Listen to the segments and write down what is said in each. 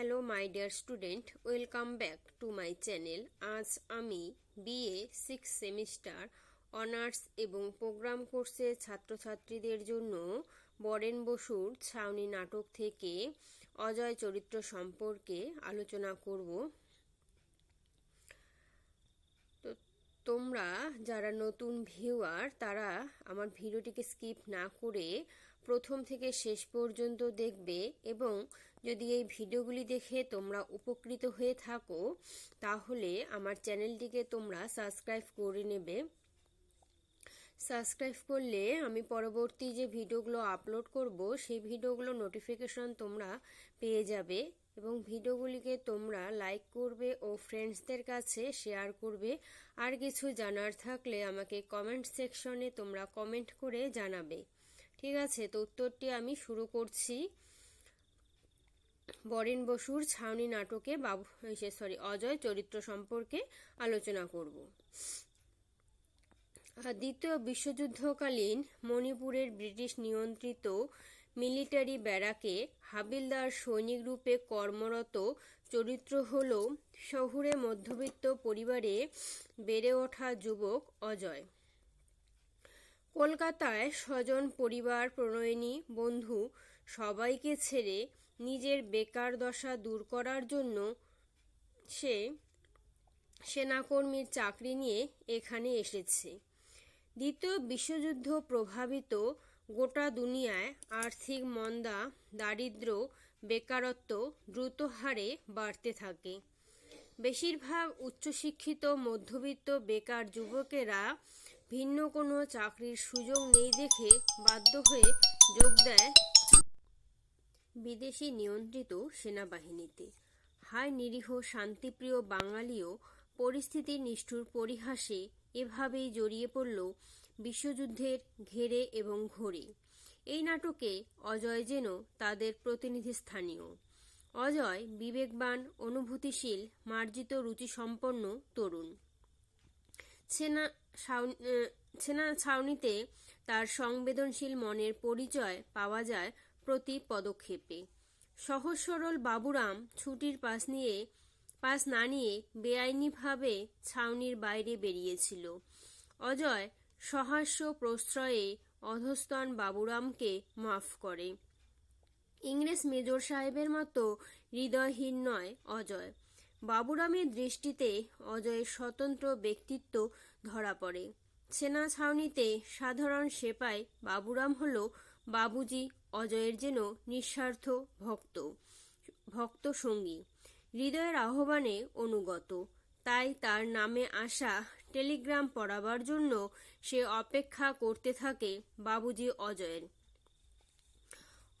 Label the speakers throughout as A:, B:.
A: Hello, my dear student, welcome back to my channel. আজ আমি BA six semester, honours এবং programme কোর্সের ছাত্রছাত্রীদের জন্য বরেন বসুর ছাউনি নাটক থেকে অজয় চরিত্র সম্পর্কে আলোচনা করব। তো তোমরা যারা নতুন ভিউয়ার, তারা আমার ভিডিওটিকে স্কিপ না করে প্রথম থেকে শেষ পর্যন্ত দেখবে এবং যদি এই ভিডিওগুলি দেখে তোমরা উপকৃত হয়ে থাকো, তাহলে আমার চ্যানেলটিকে তোমরা সাবস্ক্রাইব করে নেবে। সাবস্ক্রাইব করলে আমি পরবর্তী যে ভিডিওগুলো আপলোড করব, সেই ভিডিওগুলো নোটিফিকেশন তোমরা পেয়ে যাবে এবং ভিডিওগুলিকে তোমরা লাইক করবে ও ফ্রেন্ডসদের কাছে শেয়ার করবে। আর কিছু জানার থাকলে আমাকে কমেন্ট সেকশনে তোমরা কমেন্ট করে জানাবে। ঠিক আছে, তো উত্তরটি আমি শুরু করছি। বরেন বসুর ছাউনি নাটকে বাবু সরি অজয় চরিত্র সম্পর্কে আলোচনা করব। দ্বিতীয় বিশ্বযুদ্ধকালীন মণিপুরের ব্রিটিশ নিয়ন্ত্রিত মিলিটারি ব্যারাকে হাবিলদার সৈনিক রূপে কর্মরত চরিত্র হল শহুরে মধ্যবিত্ত পরিবারে বেড়ে ওঠা যুবক অজয়। কলকাতায় স্বজন, পরিবার, প্রণয়িনী, বন্ধু সবাইকে ছেড়ে নিজের বেকার দশা দূর করার জন্য সে সেনাকর্মীর চাকরি নিয়ে এখানে এসেছে। দ্বিতীয় বিশ্বযুদ্ধ প্রভাবিত গোটা দুনিয়ায় আর্থিক মন্দা দারিদ্র বেকারত্ব দ্রুত হারে বাড়তে থাকে। বেশিরভাগ উচ্চশিক্ষিত মধ্যবিত্ত বেকার যুবকেরা ভিন্ন কোনো চাকরির সুযোগ নেই দেখে বাধ্য হয়ে যোগ দেয় বিদেশি নিয়ন্ত্রিত সেনাবাহিনীতে। হায় নিরীহ, শান্তিপ্রিয় বাঙালিও পরিস্থিতির নিষ্ঠুর পরিহাসে এভাবেই জড়িয়ে পড়ল বিশ্বযুদ্ধের ঘেরে এবং ঘোরে। এই নাটকে অজয় যেন তাদের প্রতিনিধি স্থানীয়। অজয় বিবেকবান, অনুভূতিশীল, মার্জিত রুচিসম্পন্ন তরুণ। ছেনা ছেনা ছাউনিতে তার সংবেদনশীল মনের পরিচয় পাওয়া যায় প্রতি পদক্ষেপে। সহজ সরল বাবুরাম ছুটির পাস নিয়ে, পাস না নিয়ে বেআইনিভাবে ছাউনির বাইরে বেরিয়েছিল। অজয় সহাস্য প্রশ্রয়ে অধস্তন বাবুরামকে মাফ করে। ইংরেজ মেজর সাহেবের মতো হৃদয়হীন নয় অজয়। বাবুরামের দৃষ্টিতে অজয়ের স্বতন্ত্র ব্যক্তিত্ব ধরা পড়ে। সেনা ছাউনিতে সাধারণ সেপাই বাবুরাম হল বাবুজি অজয়ের যেন নিঃস্বার্থ ভক্ত ভক্ত সঙ্গী। হৃদয়ের আহ্বানে অনুগত। তাই তার নামে আসা টেলিগ্রাম পড়াবার জন্য সে অপেক্ষা করতে থাকে বাবুজি অজয়ের।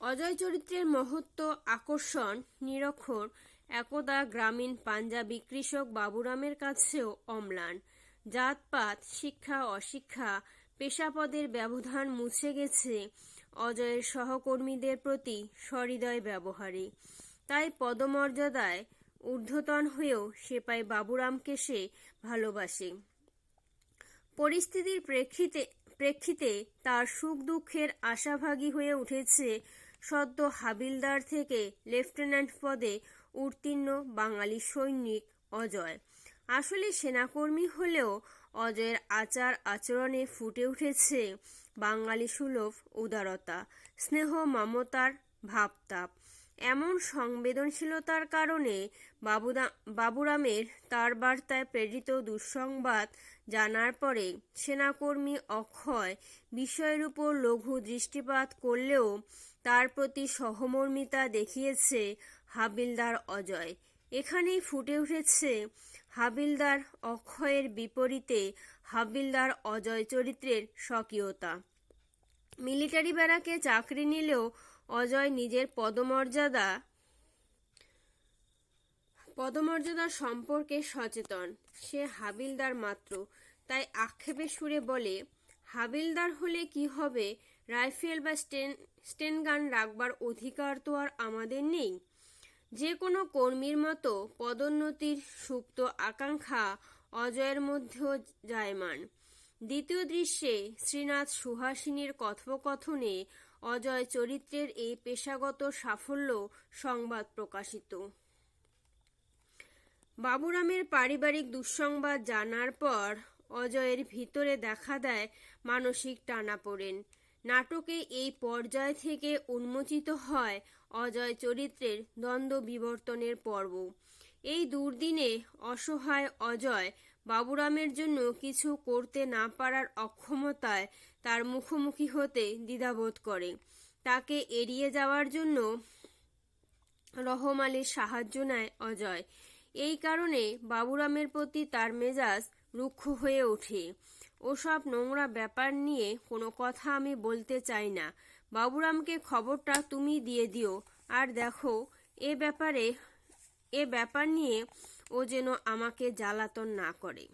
A: অজয় চরিত্রের মহত্ব আকর্ষণ, নিরক্ষর, একদা গ্রামীণ পাঞ্জাবি কৃষক বাবুরামের কাছেও অম্লান। জাতপাত, শিক্ষা, অশিক্ষা, পেশাপদের ব্যবধান মুছে গেছে অজয়ের সহকর্মীদের প্রতি সহৃদয় ব্যবহারে। তাই পদমর্যাদায় ঊর্ধ্বতন হয়েও সেপাই বাবুরামকে সে ভালোবাসে। পরিস্থিতির প্রেক্ষিতে প্রেক্ষিতে তার সুখ দুঃখের আশাভাগী হয়ে উঠেছে সদ্য হাবিলদার থেকে লেফটেন্যান্ট পদে উত্তীর্ণ বাঙালি সৈনিক অজয়। আসলে সেনাকর্মী হলেও অজয়ের আচার আচরণে ফুটে উঠেছে বাঙালি সুলভ উদারতা, স্নেহ মমতার ভাবতাপ। এমন সংবেদনশীলতার কারণে বাবুদা, বাবুরামের তার বার্তায় প্রেরিত দুঃসংবাদ জানার পরে সেনাকর্মী অক্ষয় বিষয়ের উপর লঘু দৃষ্টিপাত করলেও তার প্রতি সহমর্মিতা দেখিয়েছে হাবিলদার অজয়। এখানেই ফুটে উঠেছে হাবিলদার অক্ষয়ের বিপরীতে হাবিলদার অজয় চরিত্রের স্বকীয়তা। মিলিটারি ব্যারাকে চাকরি নিলেও অজয় নিজের পদমর্যাদা পদমর্যাদা সম্পর্কে সচেতন। সে হাবিলদার মাত্র। তাই আক্ষেপে সুরে বলে, হাবিলদার হলে কি হবে? রাইফেল বা স্টেন, স্টেনগান রাখবার অধিকার তো আর আমাদের নেই। যে কোনো কর্মীর মতো পদোন্নতির সুপ্ত আকাঙ্ক্ষা অজয়ের মধ্যেও জায়মান। দ্বিতীয় দৃশ্যে শ্রীনাথ সুহাসিনীর কথোপকথনে অজয় চরিত্রের এই পেশাগত সাফল্য সংবাদ প্রকাশিত। বাবুরামের পারিবারিক দুঃসংবাদ জানার পর অজয়ের ভিতরে দেখা দেয় মানসিক টানাপোড়েন। নাটকে এই পর্যায় থেকে উন্মোচিত হয় অজয় চরিত্রের দ্বন্দ্ব বিবর্তনের পর্ব। এই দুর্দিনে অসহায় অজয় বাবুরামের জন্য কিছু করতে না পারার অক্ষমতায় তার মুখোমুখি হতে দ্বিধাবোধ করে। তাকে এড়িয়ে যাওয়ার জন্য রহম আলীর সাহায্য নেয় অজয়। এই কারণে বাবুরামের প্রতি তার মেজাজ রুক্ষ হয়ে ওঠে। ওসব নোংরা ব্যাপার নিয়ে কোনো কথা আমি বলতে চাই না। বাবুরামকে খবরটা তুমি দিয়ে দিও। আর দেখো, এ ব্যাপারে, এ ব্যাপার নিয়ে ও যেন আমাকে জ্বালাতন না করে।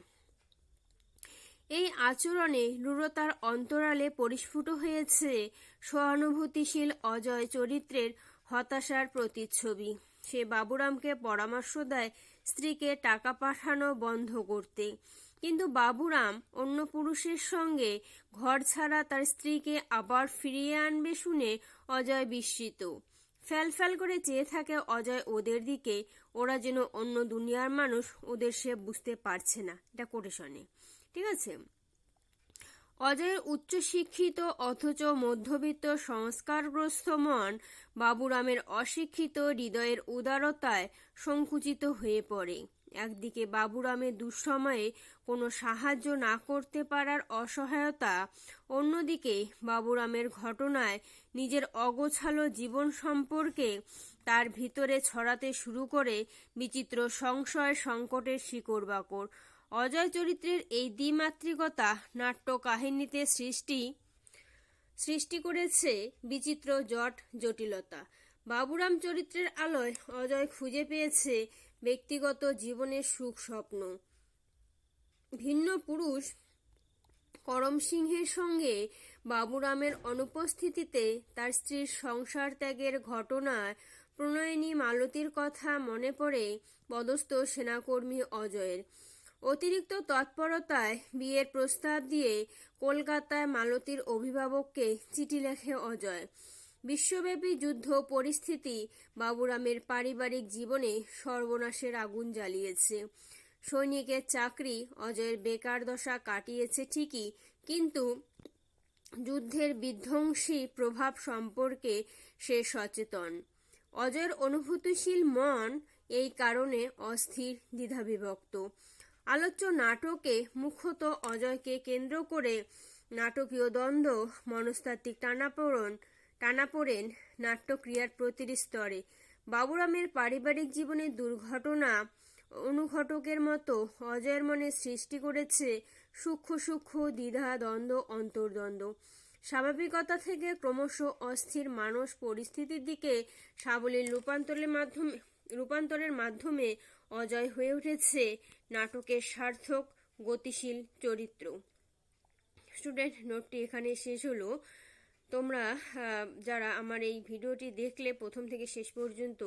A: এই আচরণে রূঢ়তার অন্তরালে পরিস্ফুট হয়েছে সহানুভূতিশীল অজয় চরিত্রের হতাশার প্রতিচ্ছবি। সে বাবুরামকে পরামর্শ দেয় স্ত্রীকে টাকা পাঠানো বন্ধ করতে। কিন্তু বাবুরাম অন্য পুরুষের সঙ্গে ঘর ছাড়া তার স্ত্রীকে আবার ফিরিয়ে আনবে শুনে অজয় বিস্মিত। ফ্যাল ফ্যাল করে চেয়ে থাকে অজয় ওদের দিকে, ওরা যেন অন্য দুনিয়ার মানুষ ওদের সে বুঝতে পারছে না, এটা করে শোনে ঠিক আছে? অজয়ের উচ্চশিক্ষিত অথচ মধ্যবিত্ত সংস্কারগ্রস্ত মন বাবুরামের অশিক্ষিত হৃদয়ের উদারতায় সংকুচিত হয়ে পড়ে। একদিকে বাবুরামের দুঃসময়ে কোনো সাহায্য না করতে পারার অসহায়তা, অন্যদিকে বাবুরামের ঘটনায় নিজের অগোছালো জীবন সম্পর্কে তার ভিতরে ছড়াতে শুরু করে বিচিত্র সংশয়, সংকটের শিকড় বাকড় অজয় চরিত্রের এই দ্বিমাত্রিকতা নাট্য কাহিনীতে সৃষ্টি সৃষ্টি করেছে বিচিত্র জট, জটিলতা। বাবুরাম চরিত্রের আলোয় অজয় খুঁজে পেয়েছে ব্যক্তিগত জীবনের সুখ স্বপ্ন। ভিন্ন পুরুষ করম সিংহের সঙ্গে বাবুরামের অনুপস্থিতিতে তার স্ত্রীর সংসার ত্যাগের ঘটনায় প্রণয়িনী মালতীর কথা মনে পড়ে পদস্থ সেনাকর্মী অজয়ের। অতিরিক্ত তৎপরতায় বিয়ের প্রস্তাব দিয়ে কলকাতায় মালতীর অভিভাবককে চিঠি লেখে অজয়। বিশ্বব্যাপী যুদ্ধ পরিস্থিতি বাবুরামের পারিবারিক জীবনে সর্বনাশের আগুন জ্বালিয়েছে। সৈনিকের চাকরি অজয়ের বেকার দশা কাটিয়েছে ঠিকই, কিন্তু যুদ্ধের বিধ্বংসী প্রভাব সম্পর্কে সে সচেতন। অজয়ের অনুভূতিশীল মন এই কারণে অস্থির, দ্বিধাবিভক্ত। আলোচ্য নাটকে মুখ্যত অজয়কে কেন্দ্র করে নাটকীয় দ্বন্দ্ব, মনস্তাত্ত্বিক টানাপোড়ন টানাপোড়েন নাট্যক্রিয়ার প্রতিটি স্তরে। বাবুরামের পারিবারিক জীবনের দুর্ঘটনা, অনুঘটকের মতো অজয়ের মনে সৃষ্টি করেছে সূক্ষ্ম সূক্ষ্ম দ্বিধা, দ্বন্দ্ব, অন্তর্দ্বন্দ্ব। স্বাভাবিকতা থেকে ক্রমশ অস্থির মানস পরিস্থিতির দিকে সাবলীল রূপান্তরের মাধ্যমে রূপান্তরের মাধ্যমে অজয় হয়ে উঠেছে নাটকের সার্থক, গতিশীল চরিত্র। স্টুডেন্ট, নোটটি এখানে শেষ হলো। তোমরা যারা আমার এই ভিডিওটি দেখলে প্রথম থেকে শেষ পর্যন্ত,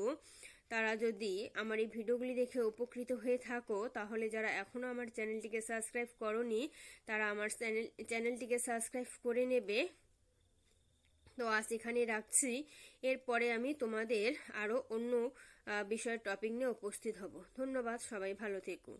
A: তারা যদি আমার এই ভিডিওগুলি দেখে উপকৃত হয়ে থাকো, তাহলে যারা এখনও আমার চ্যানেলটিকে সাবস্ক্রাইব করনি, তারা আমার চ্যানেল, চ্যানেলটিকে সাবস্ক্রাইব করে নেবে। তো আজ এখানে রাখছি। এরপরে আমি তোমাদের আরও অন্য বিষয়ের টপিক নিয়ে উপস্থিত হব। ধন্যবাদ, সবাই ভালো থেকো।